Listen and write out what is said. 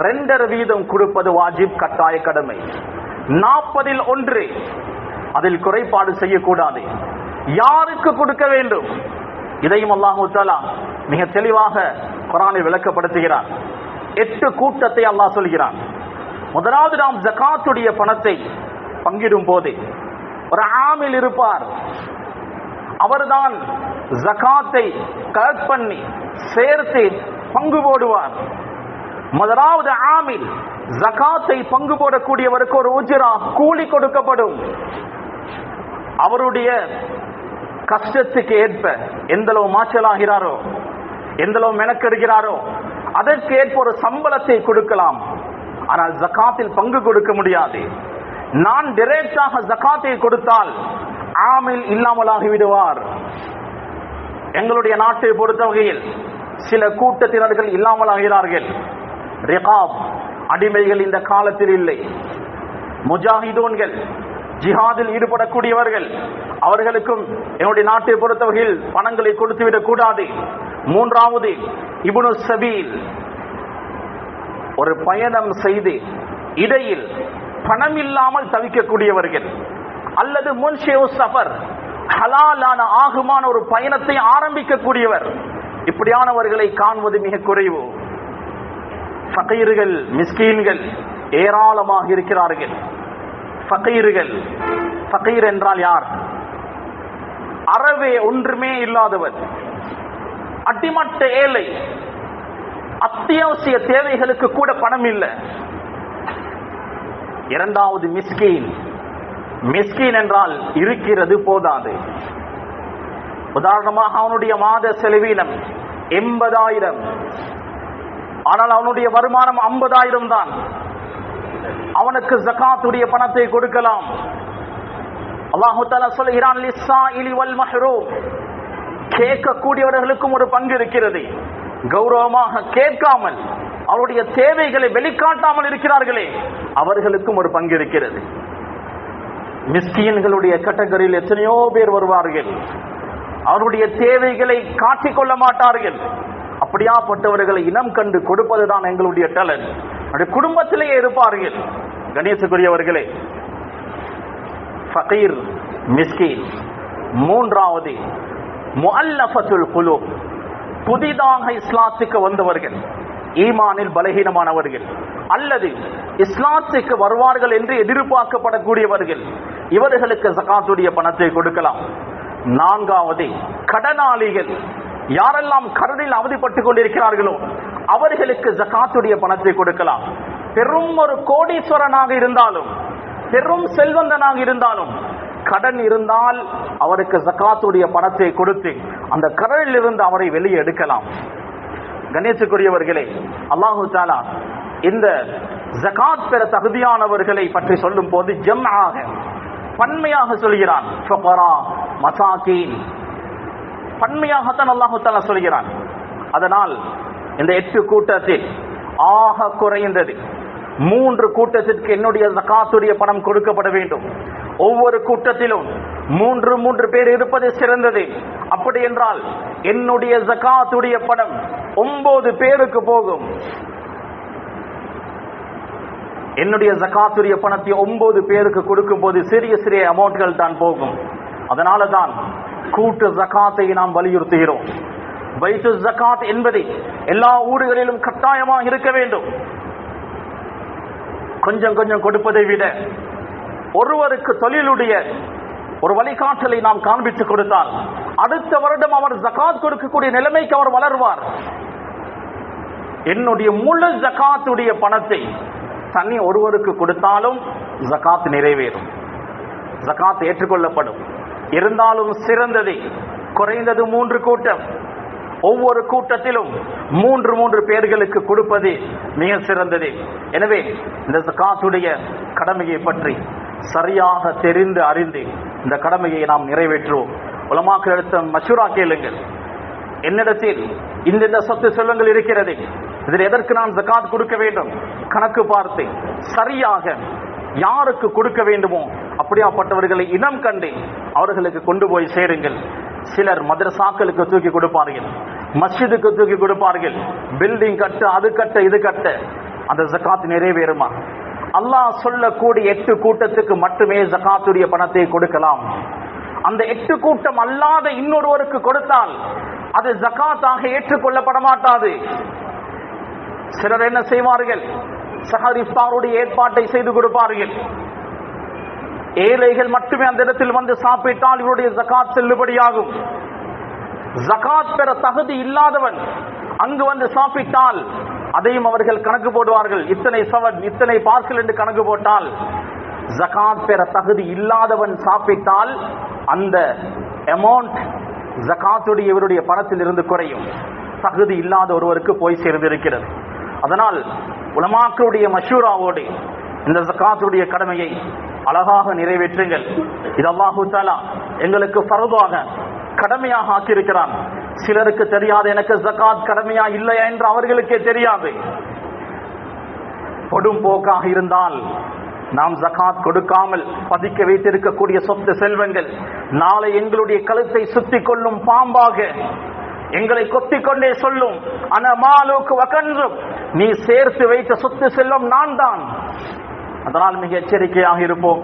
ரெண்டரை வீதம் கொடுப்பது வாஜிப் கட்டாய கடமை. நாற்பதில் ஒன்று. அதில் குறைபாடு செய்யக்கூடாது. யாருக்கு கொடுக்க வேண்டும்? இதையும் அல்லாஹு மிக தெளிவாக குரானில் விளக்கப்படுத்துகிறார் எட்டு கூட்டத்தை அல்லாஹ் சொல்கிறான். முதலாவது நாம் ஜகாத்துடைய பணத்தை பங்கிடும் போது ஒரு ஆமில் இருப்பார். அவர்தான் ஜகாத்தை கலெக்ட் பண்ணி சேர்த்து பங்கு போடுவார். முதலாவது ஆமில் ஜகாத்தை பங்கு போடக்கூடியவருக்கு ஒரு உஜிரா கூலி கொடுக்கப்படும். அவருடைய கஷ்டத்துக்கு ஏற்ப எந்தளவு மாற்றலாகிறாரோ எந்தளவு மெனக்கெடுகிறாரோ அதற்கு ஏற்ப ஒரு சம்பளத்தை கொடுக்கலாம். ஆனால் ஜகாத்தில் பங்கு கொடுக்க முடியாது. நான் டிரெக்டாக ஜகாத்தை கொடுத்தால் ஆமில் இல்லாமலாகி விடுவார். எங்களுடைய நாட்டை பொறுத்த வகையில் சில கூட்டத்தினர்கள் இல்லாமலாகிறார்கள். ரிகாப் அடிமைகள் இந்த காலத்தில் இல்லை. முஜாஹிதோன்கள் ஜிஹாதில் ஈடுபடக்கூடியவர்கள் அவர்களுக்கும் என்னுடைய நாட்டை பொறுத்த வகையில் பணங்களை கொடுத்துவிடக் கூடாது. மூன்றாவது இபுனு சபீல் ஒரு பயணம் செய்து இடையில் பணம் இல்லாமல் தவிக்கக்கூடியவர்கள் அல்லது முன்ஷேவ் சஃபர் ஹலாலான ஆகுமான ஒரு பயணத்தை ஆரம்பிக்கக்கூடியவர் இப்படியானவர்களை காண்பது மிக குறைவு. ஃபகீர்கள் மிஸ்கீன்கள் ஏராளமாக இருக்கிறார்கள். ஃபகீர்கள் ஃபகீர் என்றால் யார்? அறவே ஒன்றுமே இல்லாதவர். அடிமட்ட ஏழை. அத்தியாவசிய தேவைகளுக்கு கூட பணம் இல்லை. இரண்டாவது மிஸ்கீன். மிஸ்கீன் என்றால் இருக்கிறது போதாது. உதாரணமாக அவனுடைய மாத செலவீனம் எண்பதாயிரம். ஆனால் அவனுடைய வருமானம் ஐம்பதாயிரம் தான். அவனுக்கு ஜகாத்துடைய பணத்தை கொடுக்கலாம். அல்லாஹு தாலா சொல்கிறான் லிஸ்ஸாயிலி வல் மஹ்ரூம். கேட்கக்கூடியவர்களுக்கும் ஒரு பங்கு இருக்கிறது. கௌரவமாக கேட்காமல் அவருடைய தேவைகளை வெளிக்காட்டாமல் இருக்கிறார்களே அவர்களுக்கும் ஒரு பங்கு இருக்கிறது. மிஸ்கியன்களுடைய கேட்டகரியில் எத்தனையோ பேர் வருவார்கள். அவருடைய தேவைகளை காட்டிக்கொள்ள மாட்டார்கள். அப்படியாப்பட்டவர்களை இனம் கண்டு கொடுப்பதுதான் எங்களுடைய டேலண்ட் அப்படி குடும்பத்திலேயே இருப்பார்கள். கணேசக்குரியவர்களே ஃபகீர் மிஸ்கின் மூன்றாவது முல்லஃபத்துல் குலு புதிதாக இஸ்லாத்துக்கு வந்தவர்கள் ஈமானில் பலகீனமானவர்கள் அல்லது இஸ்லாத்துக்கு வருவார்கள் என்று எதிர்பார்க்கப்படக்கூடியவர்கள் இவர்களுக்கு சகாத்துடைய பணத்தை கொடுக்கலாம். நான்காவது கடனாளிகள் யாரெல்லாம் கருதில் அவதிப்பட்டுக் கொண்டிருக்கிறார்களோ அவர்களுக்கு ஜகாத்துடைய பணத்தை கொடுக்கலாம். பெரும் ஒரு கோடீஸ்வரனாக இருந்தாலும் பெரும் செல்வந்தனாக இருந்தாலும் கடன் இருந்தால் அவருக்கு ஜகாத்துடைய பணத்தை கொடுத்து அந்த கடலில் இருந்து அவரை வெளியே எடுக்கலாம். கணேசுக்குரியவர்களே அல்லாஹு தாலா இந்த ஜகாத் பெற தகுதியானவர்களை பற்றி சொல்லும் போது ஜம்ஆக பன்மையாக சொல்கிறான். ஃபுகரா, மசாகீன் பன்மையாகத்தான் அல்லாஹு சொல்கிறான். அதனால் இந்த எட்டு கூட்டத்தில் ஆக குறைந்தது மூன்று கூட்டத்திற்கு என்னுடைய ஜகாத்துடைய பணம் கொடுக்கப்பட வேண்டும். ஒவ்வொரு கூட்டத்திலும் மூன்று மூன்று பேர் இருப்பது சிறந்தது. அப்படி என்றால் என்னுடைய ஜகாத்துடைய பணம் ஒன்பது பேருக்கு போகும். என்னுடைய ஜகாத்துடைய பணத்தை ஒன்பது பேருக்கு கொடுக்கும் போது சிறிய சிறிய அமௌண்ட்கள் தான் போகும். அதனால தான் கூட்டு ஜகாத்தை நாம் வலியுறுத்துகிறோம். வைத்து ஜகாத் என்பதை எல்லா ஊர்களிலும் கட்டாயமாக இருக்க வேண்டும். கொஞ்சம் கொஞ்சம் கொடுப்பதை விட ஒருவருக்கு தொழிலுடைய ஒரு வழிகாட்டலை நாம் காண்பித்து கொடுத்தால் அடுத்த வருடம் அவர் ஜகாத் கொடுக்கக்கூடிய நிலைமைக்கு அவர் வளர்வார். என்னுடைய முழு ஜகாத்துடைய பணத்தை தனி ஒருவருக்கு கொடுத்தாலும் ஜகாத் நிறைவேறும். ஜகாத் ஏற்றுக்கொள்ளப்படும். இருந்தாலும் சிறந்தது குறைந்தது மூன்று கூட்டம். ஒவ்வொரு கூட்டத்திலும் மூன்று மூன்று பேர்களுக்கு கொடுப்பது மிக சிறந்தது. எனவே இந்த காசுடைய கடமையை பற்றி சரியாக தெரிந்து அறிந்து இந்த கடமையை நாம் நிறைவேற்றுவோம். உலமாக்கள் எடுத்த மஷூரா கேளுங்கள். என்னிடத்தில் இந்தந்த சொத்து செல்வங்கள் இருக்கிறது. இதில் எதற்கு நான் ஜக்காத் கொடுக்க வேண்டும்? கணக்கு பார்த்து சரியாக யாருக்கு கொடுக்க வேண்டுமோ அப்படியாப்பட்டவர்களை இனம் கண்டு அவர்களுக்கு கொண்டு போய் சேருங்கள். சிலர் மதரசாக்களுக்கு தூக்கி கொடுப்பார்கள். மஸ்ஜிதுக்கு தூக்கி கொடுப்பார்கள். பில்டிங் கட்ட அது கட்ட இது கட்ட. அந்த ஜக்காத் நிறைவேறுமா? அல்லாஹ் சொல்லக்கூடிய எட்டு கூட்டத்துக்கு மட்டுமே ஜகாத்துடைய பணத்தை கொடுக்கலாம். அந்த எட்டு கூட்டம் அல்லாத இன்னொருவருக்கு கொடுத்தால் அது ஜகாத்தாக ஏற்றுக்கொள்ளப்பட மாட்டாது. சிலர் என்ன செய்வார்கள்? சஹர் இஃப்தாருடைய ஏற்பாட்டை செய்து கொடுப்பார்கள். ஏழைகள் மட்டுமே அந்த இடத்தில் வந்து சாப்பிட்டால் இவருடைய ஜகாத் செல்லுபடியாகும். ஜகாத் பெற தகுதி இல்லாதவன் அங்கு வந்து சாப்பிட்டால் அதையும் அவர்கள் கணக்கு போடுவார்கள். இத்தனை சவன் இத்தனை பார்சல் என்று கணக்கு போட்டால் ஜகாத் பெற தகுதி இல்லாதவன் சாப்பிட்டால் அந்த அமௌண்ட் ஜகாத்துடைய இவருடைய பணத்தில் இருந்து குறையும். தகுதி இல்லாத ஒருவருக்கு போய் சேர்ந்திருக்கிறது. அதனால் உலமாக்களுடைய மஷூராவோடு இந்த ஜகாத்துடைய கடமையை அழகாக நிறைவேற்றுங்கள். இது அல்லாஹு தாலா எங்களுக்கு பரவாக கடமையாக ஆக்கியிருக்கிறான். சிலருக்கு தெரியாது எனக்கு ஜக்காத் கடமையா இல்லையா என்று அவர்களுக்கே தெரியாது. கொடும் போக்காக இருந்தால் நாம் ஜகாத் கொடுக்காமல் பதிக்க வைத்திருக்கக்கூடிய சொத்து செல்வங்கள் நாளை எங்களுடைய கழுத்தை சுத்தி கொள்ளும் பாம்பாக எங்களை கொத்திக்கொண்டே சொல்லும் அனமாலுக்கு வகன்றும் நீ சேர்த்து வைத்த சொத்து செல்வம் நான் தான் அதனால் மிக எச்சரிக்கையாக இருப்போம்.